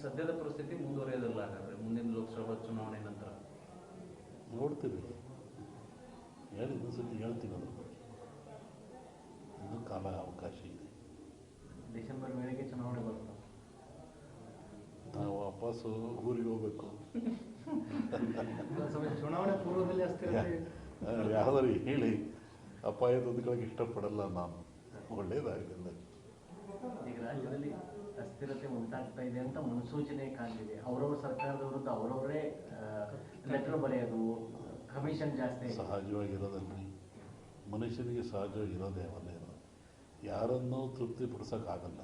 ಸದ್ಯದ ಪರಿಸ್ಥಿತಿ ಮುಂದುವರಿಯೋದಿಲ್ಲ ಹಾಗಾದ್ರೆ. ಮುಂದಿನ ಲೋಕಸಭಾ ಚುನಾವಣೆ ನಂತರ. ನೋಡ್ತೀವಿ. ಹೇಳಿ ಸತಿ ಹೇಳ್ತೀವಿ ಅದ್ರ ಬಗ್ಗೆ. ಇನ್ನೂ ಕಾಲ ಅವಕಾಶ ಇದೆ. ಡಿಸೆಂಬರ್ ವೇಳೆಗೆ ಚುನಾವಣೆ ಬರುತ್ತೆ? ನಾವು ವಾಪಸ್ಸು ಊರಿಗೆ ಹೋಗ್ಬೇಕು. ಚುನಾವಣೆ ಪೂರ್ವದಲ್ಲಿ ಅಷ್ಟೇ ಯಾವ್ದಾರು ಹೇಳಿ. ಅಪಾಯದೊಂದುಗಳಿಗೆ ಇಷ್ಟಪಡಲ್ಲ ನಾನು. ಒಳ್ಳೇದಾಗಲಿಲ್ಲ ಈಗ ರಾಜ್ಯದಲ್ಲಿ ಅಸ್ಥಿರತೆ ಉಂಟಾಗ್ತಾ ಇದೆ ಅಂತ ಮುನ್ಸೂಚನೆ ಕಾಣ್ತಿದೆ. ಅವರವ್ರ ಸರ್ಕಾರದ ವಿರುದ್ಧ ಅವರವರೇ ಲೆಟರ್ ಬರೆಯೋದು ಕಮಿಷನ್ ಜಾಸ್ತಿ ಸಹಜವಾಗಿರೋದಲ್ರಿ. ಮನುಷ್ಯನಿಗೆ ಸಹಜವಾಗಿರೋದೇ ಒಂದೇ ಇರೋದು ತೃಪ್ತಿ ತೃಪ್ತಿಪಡಿಸೋಕ್ಕಾಗಲ್ಲ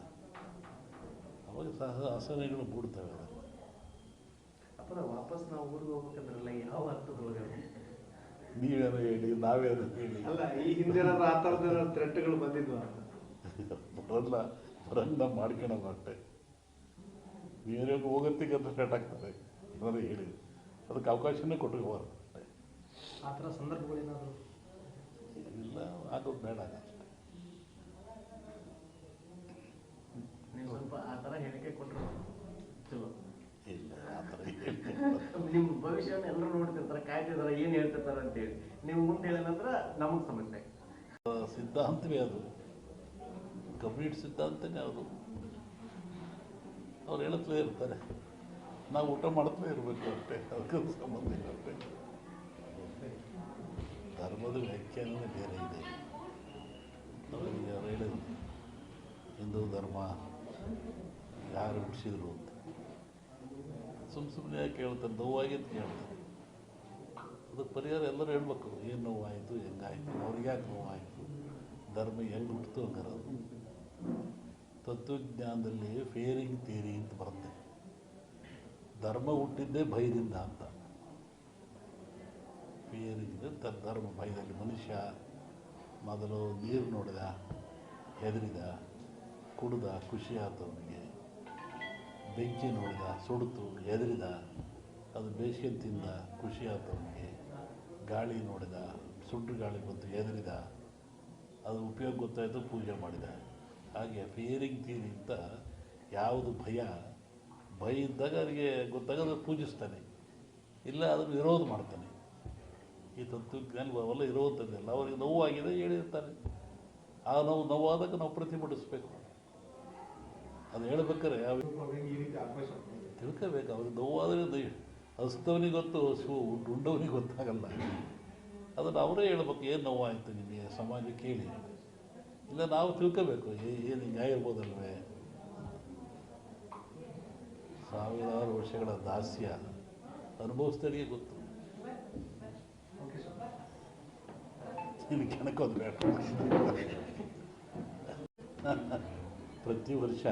ಅವಾಗ ಸಹ ಆಸನೆಗಳು ಮೂಡ್ತವೆ ಅದನ್ನು ವಾಪಸ್ ನಾವು ಊರಿಗೆ ಹೋಗ್ಬೇಕಂದ್ರಲ್ಲ ಯಾವ ಅರ್ಥದೊಳಗೆ ನೀವೇನೋ ಹೇಳಿ ನಾವೇನೋ ಹೇಳಿ. ಅಲ್ಲ ಈ ಹಿಂದೆ ಆ ಥರದ ಥ್ರೆಟ್ಗಳು ಬಂದಿದ್ವಾ ಅಂತ. ಬರಲ್ಲ. ಬರಲ್ಲ ಮಾಡ್ಕೊಳಲ್ಲ ಅಷ್ಟೇ ಬೇರೆ ಹೋಗತ್ತಿಗೆ ಅಂತ ಸ್ಟಾರ್ಟ್ ಆಗ್ತದೆ. ಏನಾದ್ರು ಹೇಳಿ ಅದಕ್ಕೆ ಅವಕಾಶನೇ ಕೊಟ್ಟಿರ್ಬಾರ್ದು ಅಷ್ಟೇ ಆ ಥರ ಸಂದರ್ಭಗಳೇನಾದರೂ? ಇಲ್ಲ ಆಗೋದು ಬೇಡ ಅಷ್ಟೇ. ನೀವು ಸ್ವಲ್ಪ ಆ ಥರ ಹೇಳಿಕೆ ಕೊಟ್ಟರು ಚಲೋ. ಇಲ್ಲ ಆ ಥರ ನಿಮ್ಮ ಭವಿಷ್ಯನ ಎಲ್ಲರೂ ನೋಡ್ತಿರ್ತಾರೆ ಕಾಯ್ತಿರ್ತಾರೆ ಏನು ಹೇಳ್ತಿರ್ತಾರೆ ಅಂತೇಳಿ ನೀವು ಮುಂದೆ ಹೇಳಿದ ನಂತರ ನಮಗೆ ಸಮಸ್ಯೆ. ಸಿದ್ಧಾಂತವೇ ಅದು. ಕಂಪ್ಲೀಟ್ ಸಿದ್ಧಾಂತನೇ ಅವರು. ಅವ್ರು ಹೇಳುತ್ತಲೇ ಇರ್ತಾರೆ. ನಾವು ಊಟ ಮಾಡ್ತಲೇ ಇರಬೇಕು ಅಷ್ಟೇ. ಅದಕ್ಕೆ ಸಂಬಂಧ ಇಲ್ಲ ಅಷ್ಟೇ. ಧರ್ಮದ ವ್ಯಾಖ್ಯಾನವೇ ಬೇರೆ ಇದೆ. ನಮಗೆ ಅವ್ರು ಹೇಳಿದ್ರು, ಹಿಂದೂ ಧರ್ಮ ಯಾರು ಹುಟ್ಟಿಸಿದ್ರು ಅಂತ. ಸುಮ್ಮ ಸುಮ್ಮನೆ ಯಾಕೆ ಹೇಳ್ತಾರೆ? ನೋವಾಗಿದ್ದು ಕೇಳ್ತಾರೆ ಅದಕ್ಕೆ ಪರಿಹಾರ ಎಲ್ಲರೂ ಹೇಳ್ಬೇಕು. ಏನು ನೋವಾಯಿತು, ಹೆಂಗಾಯಿತು, ಅವ್ರಿಗೆ ಯಾಕೆ ನೋವಾಯಿತು? ಧರ್ಮ ಹೆಂಗೆ ಹುಟ್ಟಿತು ಹಂಗಾರದು ತತ್ವಜ್ಞಾನದಲ್ಲಿ ಫೇರಿಂಗ್ ಥಿಯರಿ ಅಂತ ಬರುತ್ತೆ. ಧರ್ಮ ಹುಟ್ಟಿದ್ದೇ ಭಯದಿಂದ ಅಂತ. ಫೇರಿಂಗ್ ಧರ್ಮ ಭಯದಲ್ಲಿ ಮನುಷ್ಯ ಮೊದಲು ನೀರು ನೋಡಿದ, ಹೆದರಿದ, ಕುಡ್ದ, ಖುಷಿ ಆಯ್ತು ಅವನಿಗೆ. ಬೆಂಕಿ ನೋಡಿದ, ಸುಡ್ತು, ಹೆದರಿದ, ಅದು ಬೇಸಿಗೆ ತಿಂದ, ಖುಷಿ ಆಯ್ತು ಅವನಿಗೆ. ಗಾಳಿ ನೋಡಿದ ಸುಟ್ಟು ಗಾಳಿ ಬಂತು, ಹೆದರಿದ, ಅದು ಉಪಯೋಗ ಗೊತ್ತಾಯಿತು, ಪೂಜೆ ಮಾಡಿದ. ಹಾಗೆ ಫಿಯರಿಂಗ್ ತೀರಿ ಅಂತ ಯಾವುದು ಭಯ ಭಯ ಇದ್ದಾಗ ಅವರಿಗೆ ಗೊತ್ತಾಗ ಅದು ಪೂಜಿಸ್ತಾನೆ. ಇಲ್ಲ ಅದನ್ನು ವಿರೋಧ ಮಾಡ್ತಾನೆ. ಈ ತತ್ವಜ್ಞಾನ ಅವೆಲ್ಲ ಇರುವಂಥದ್ದೆಲ್ಲ ಅವರಿಗೆ ನೋವಾಗಿದೆ ಹೇಳಿರ್ತಾರೆ ಆ ನೋವು ನೋವಾದಾಗ ನಾವು ಪ್ರತಿಭಟಿಸ್ಬೇಕು. ಅದು ಹೇಳ್ಬೇಕಾರೆ ತಿಳ್ಕೋಬೇಕು, ಅವ್ರಿಗೆ ನೋವಾದರೆ ಹಸ್ತವನಿಗೆ ಗೊತ್ತು ಹಸು ಉಂಡವನಿಗೆ ಗೊತ್ತಾಗಲ್ಲ. ಅದನ್ನು ಅವರೇ ಹೇಳ್ಬೇಕು, ಏನು ನೋವಾಯಿತು ನಿಮಗೆ? ಸಮಾಜ ಹೇಳಿ ಇಲ್ಲ, ನಾವು ತಿಳ್ಕೋಬೇಕು. ಏನು ನ್ಯಾಯ ಇರ್ಬೋದಲ್ವೇ? ಸಾವಿರಾರು ವರ್ಷಗಳ ದಾಸ್ಯ ಅನುಭವಿಸ್ದವರಿಗೆ ಗೊತ್ತು. ಕೆಣಕೋದು ಬೇಡ. ಪ್ರತಿ ವರ್ಷ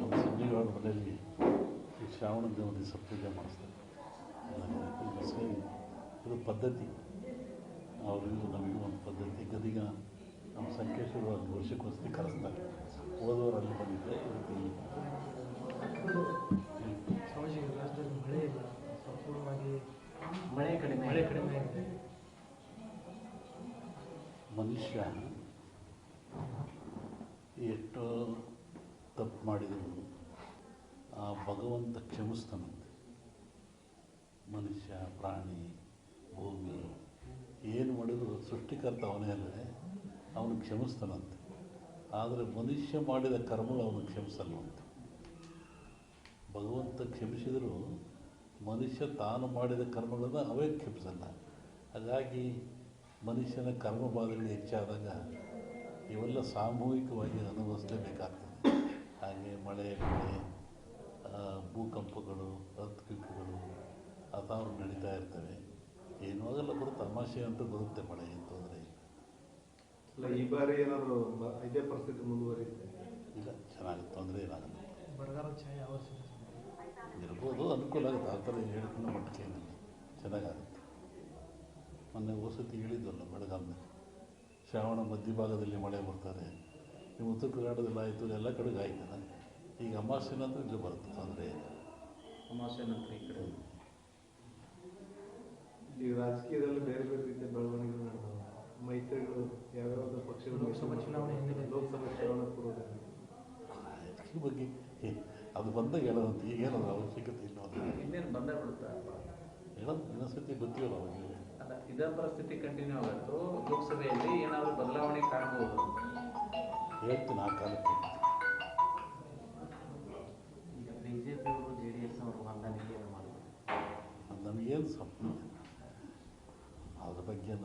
ನಮ್ಮ ಸಂಜೆಗೌಡ ಮನೆಯಲ್ಲಿ ಈ ಶ್ರಾವಣ ದೇವನಿಗೆ ಪೂಜೆ ಮಾಡಿಸ್ತಾರೆ. ಇದು ಪದ್ಧತಿ. ಅವರಿಗೂ ನಮಗೂ ಒಂದು ಪದ್ಧತಿ. ಗದಿಗ ನಮ್ಮ ಸಂಕೇಶ್ವರ ಒಂದು ವರ್ಷಕ್ಕೊಂದ್ಸತಿ ಕರೆಸ್ತಾರೆ ಓದೋರು ಅಲ್ಲಿ ಬಂದಿದ್ದೆ. ಸ್ವಾಮೀಜಿ ರಾಜ್ಯದಲ್ಲಿ ಮಳೆ ಇಲ್ಲ ಸಂಪೂರ್ಣವಾಗಿ ಮಳೆ ಕಡಿಮೆ ಮಳೆ ಕಡಿಮೆ ಆಗಿದೆ ಮನುಷ್ಯ ಎಷ್ಟೋ ತಪ್ಪು ಮಾಡಿದ್ರು ಆ ಭಗವಂತ ಕ್ಷಮಿಸ್ತಾನಂತೆ ಮನುಷ್ಯ ಪ್ರಾಣಿ ಭೂಮಿ ಏನು ಮಾಡಿದ್ರು ಸೃಷ್ಟಿಕರ್ತ ಅವನೇ ಅಲ್ಲದೆ ಅವನು ಕ್ಷಮಿಸ್ತಾನಂತೆ. ಆದರೆ ಮನುಷ್ಯ ಮಾಡಿದ ಕರ್ಮಗಳು ಅವನು ಅಂತ ಭಗವಂತ ಕ್ಷಮಿಸಿದರೂ ಮನುಷ್ಯ ತಾನು ಮಾಡಿದ ಕರ್ಮಗಳನ್ನು ಅವೇ ಕ್ಷಮಿಸಲ್ಲ. ಹಾಗಾಗಿ ಮನುಷ್ಯನ ಕರ್ಮ ಹೆಚ್ಚಾದಾಗ ಇವೆಲ್ಲ ಸಾಮೂಹಿಕವಾಗಿ ಅನುಭವಿಸಲೇಬೇಕಾಗ್ತದೆ ಹಾಗೆ ಮಳೆ ಬೆಳೆ ಭೂಕಂಪಗಳು ಅರ್ಥಕ್ವಿಕ್ಗಳು ಅಥಾವ್ರು ನಡೀತಾ ಇರ್ತವೆ. ಏನೂ ಆಗಲ್ಲ ಬರುತ್ತೆ ತಮಾಷೆ ಅಂತ ಬರುತ್ತೆ ಮಳೆ ಇಲ್ಲ ಅಲ್ಲ ಈ ಬಾರಿ ಏನಾದ್ರು ಬ- ಇದೇ ಪರಿಸ್ಥಿತಿ ಮುಂದುವರಿಯುತ್ತೆ? ಇಲ್ಲ ಚೆನ್ನಾಗಿ ತೊಂದರೆ ಏನಾಗಲ್ಲ ಬರಗಾಲ ಛಾಯೆ ಇರ್ಬೋದು ಅನುಕೂಲ ಆಗುತ್ತೆ. ಆ ಥರ ಹೇಳ್ಕೊಂಡು ಮಟ್ಟಿಗೆ ಏನಿಲ್ಲ. ಚೆನ್ನಾಗಾಗುತ್ತೆ. ಮೊನ್ನೆ ವಸತಿ ಹೇಳಿದ್ವಲ್ಲ ಬೆಳಗಾವಿನಲ್ಲಿ ಶ್ರಾವಣ ಮಧ್ಯಭಾಗದಲ್ಲಿ ಮಳೆ ಬರ್ತಾರೆ. ನೀವು ಉತ್ತರ ಕರ್ನಾಟಕದಲ್ಲಿ ಆಯಿತು ಎಲ್ಲ ಕಡೆಗೆ ಆಯ್ತಲ್ಲ ಈಗ ಅಮಾವಾಸ್ಯೆ ನಂತರ ಇಲ್ಲಿ ಬರುತ್ತೆ ತೊಂದರೆ ಅಮಾವಾಸ್ಯೆ ನಂತರ ಈ ಕಡೆ. ಈ ರಾಜಕೀಯದಲ್ಲಿ ಬೇರೆ ಬೇರೆ ರೀತಿಯ ಬೆಳವಣಿಗೆ ನಡೆದವು. ಮೈತ್ರಿಗಳು ಯಾವ್ಯಾವ ಪಕ್ಷಗಳು ಲೋಕಸಭಾ ಚುನಾವಣೆ ಹಿನ್ನೆಲೆ. ಲೋಕಸಭಾ ಚುನಾವಣೆ ಪೂರ್ವದಲ್ಲಿ ಇದ್ರ ಬಗ್ಗೆ ಅದು ಬಂದಾಗ ಹೇಳೋದು ಈಗ ಹೇಳೋದು ಅವಶ್ಯಕತೆ ಇಲ್ಲ ಇನ್ನೇನು ಬಂದೇ ಬಿಡುತ್ತಾ? ಹೇಳೋದು ಇನ್ನೊಂದ್ಸತಿ ಗೊತ್ತಿಲ್ಲ ಅವಾಗ ಅಲ್ಲ ಇದೇ ಪರಿಸ್ಥಿತಿ ಕಂಟಿನ್ಯೂ ಆಗುತ್ತೋ? ಲೋಕಸಭೆಯಲ್ಲಿ ಏನಾದರೂ ಬದಲಾವಣೆ ಕಾಣಬಹುದು ಹೇಳ್ತೀನಿ ಆ ಕಾಲಕ್ಕೆ. ಈಗ ಬಿ ಜೆ ಪಿಯವರು ಜೆ ಡಿ ಎಸ್ ಅವರು ಹೊಂದಾಣಿಕೆಯನ್ನು ಅದು ನಮಗೇನು ಸಂಬಂಧ. ಅದ್ರ ಬಗ್ಗೆ ಅಂತ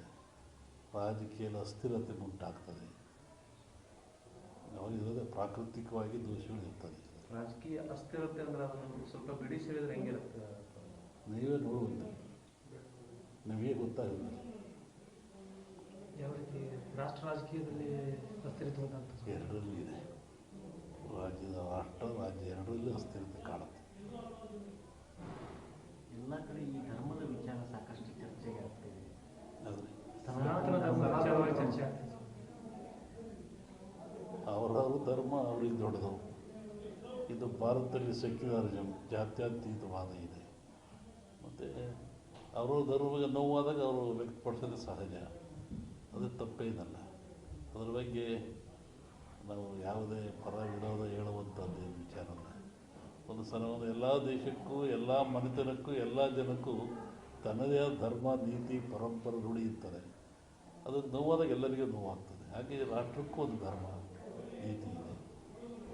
ರಾಜಕೀಯದ ಅಸ್ಥಿರತೆ ಉಂಟಾಗ್ತದೆ. ಅವರಿರೋದೇ ಪ್ರಾಕೃತಿಕವಾಗಿ ದೋಷಗಳು ಇರ್ತದೆ ರಾಜಕೀಯ ಅಸ್ಥಿರತೆ ಅಂದ್ರೆ ಅದನ್ನು ಸ್ವಲ್ಪ ಬಿಡಿಸಿ ಹೇಳಿದ್ರೆ ಹೆಂಗಿರುತ್ತೆ? ನೀವೇ ನೋಡುವಂತೆ. ನಿಮಗೆ ಗೊತ್ತಾಗುತ್ತೆ ಯಾವ ರೀತಿ ರಾಷ್ಟ್ರ ರಾಜಕೀಯದಲ್ಲಿ ಅಸ್ಥಿರತೆ ಎರಡರಲ್ಲೂ ಇದೆ ರಾಜ್ಯದ ರಾಷ್ಟ್ರ ರಾಜ್ಯ ಎರಡರಲ್ಲೂ ಅಸ್ಥಿರತೆ ಕಾಣುತ್ತೆ ಎಲ್ಲ ಕಡೆ ಈ ಧರ್ಮದ ವಿಚಾರ ಸಾಕಷ್ಟು ಚರ್ಚೆಗೆ ಆಗ್ತಿದೆ ಆದರೆ ಸನಾತನ ಧರ್ಮ ವಿಚಾರವಾಗಿ ಚರ್ಚೆ ಆಗ್ತದೆ ಅವರವ್ರ ಧರ್ಮ ಅವ್ರಿಗೆ ದೊಡ್ಡದು ಇದು ಭಾರತದಲ್ಲಿ ಸೆಕ್ಯುಲರಿಸಮ್ ಜಾತ್ಯತೀತವಾದ ಇದೆ. ಮತ್ತು ಅವರು ಧರ್ಮಕ್ಕೆ ನೋವಾದಾಗ ಅವರು ವ್ಯಕ್ತಪಡಿಸೋದು ಸಹಜ. ಅದು ತಪ್ಪೇನಲ್ಲ ಅದರ ಬಗ್ಗೆ ನಾವು ಯಾವುದೇ ಪರ ವಿರೋಧ ಹೇಳುವಂಥದ್ದು ವಿಚಾರ ಅಲ್ಲ. ಒಂದು ಎಲ್ಲ ದೇಶಕ್ಕೂ, ಎಲ್ಲ ಮನೆತನಕ್ಕೂ, ಎಲ್ಲ ಜನಕ್ಕೂ ತನ್ನದೇ ಆದ ಧರ್ಮ, ನೀತಿ, ಪರಂಪರೆ ಇರ್ತದೆ ಅದು ನೋವಾದಾಗ ಎಲ್ಲರಿಗೂ ನೋವಾಗ್ತದೆ. ಹಾಗೆ ರಾಷ್ಟ್ರಕ್ಕೂ ಒಂದು ಧರ್ಮ, ನೀತಿ.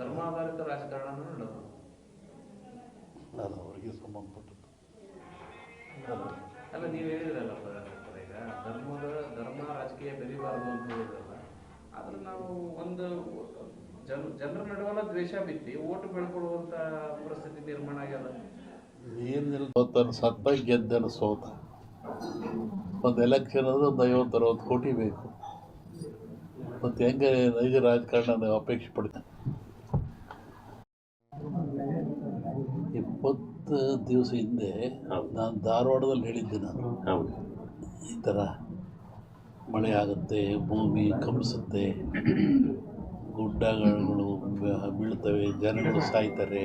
ಧರ್ಮಾಧಾರಿತ ರಾಜಕಾರಣ ನಡೆದು. ಅದು ಅವರಿಗೆ ಸಂಬಂಧಪಟ್ಟದ್ದು. ಅಲ್ಲ ನೀವು ಹೇಳಿದ್ರಲ್ಲ ಈಗ ಧರ್ಮದ ಧರ್ಮ ರಾಜಕೀಯ ಬೆರಿಬಾರ್ದು ಅಂತ ಹೇಳಿದ್ರಲ್ಲ ಆದ್ರೆ ನಾವು ಒಂದು ಜನ ಜನರ ನಡುವಲ್ಲ ದ್ವೇಷ ಬಿತ್ತಿ ಓಟ್ ಬೆಳ್ಕೊಳ್ಳುವಂತ ಪರಿಸ್ಥಿತಿ ನಿರ್ಮಾಣ ಆಗ್ಯದ. ಏನಿಲ್ಲ ಸೋತನು ಸತ್ತ ಗೆದ್ದನ ಸೋತ. ಒಂದು ಎಲೆಕ್ಷನ್ ಅಂದ್ರೆ ಒಂದು ಐವತ್ತು ಅರವತ್ತು ಕೋಟಿ ಬೇಕು. ಮತ್ತು ಹೆಂಗೆ ನೈಜ ರಾಜಕಾರಣ ಅಪೇಕ್ಷೆ ಪಡ್ತೇನೆ ಇಪ್ಪತ್ತು ದಿವಸ ಹಿಂದೆ ನಾನು ಧಾರವಾಡದಲ್ಲಿ ಹೇಳಿದ್ದೆ ನಾನು. ಈ ಥರ ಮಳೆ ಆಗುತ್ತೆ ಭೂಮಿ ಕಂಪಿಸುತ್ತೆ ಗುಡ್ಡಗಳು ಬೀಳ್ತವೆ ಜನಗಳು ಸಾಯ್ತಾರೆ.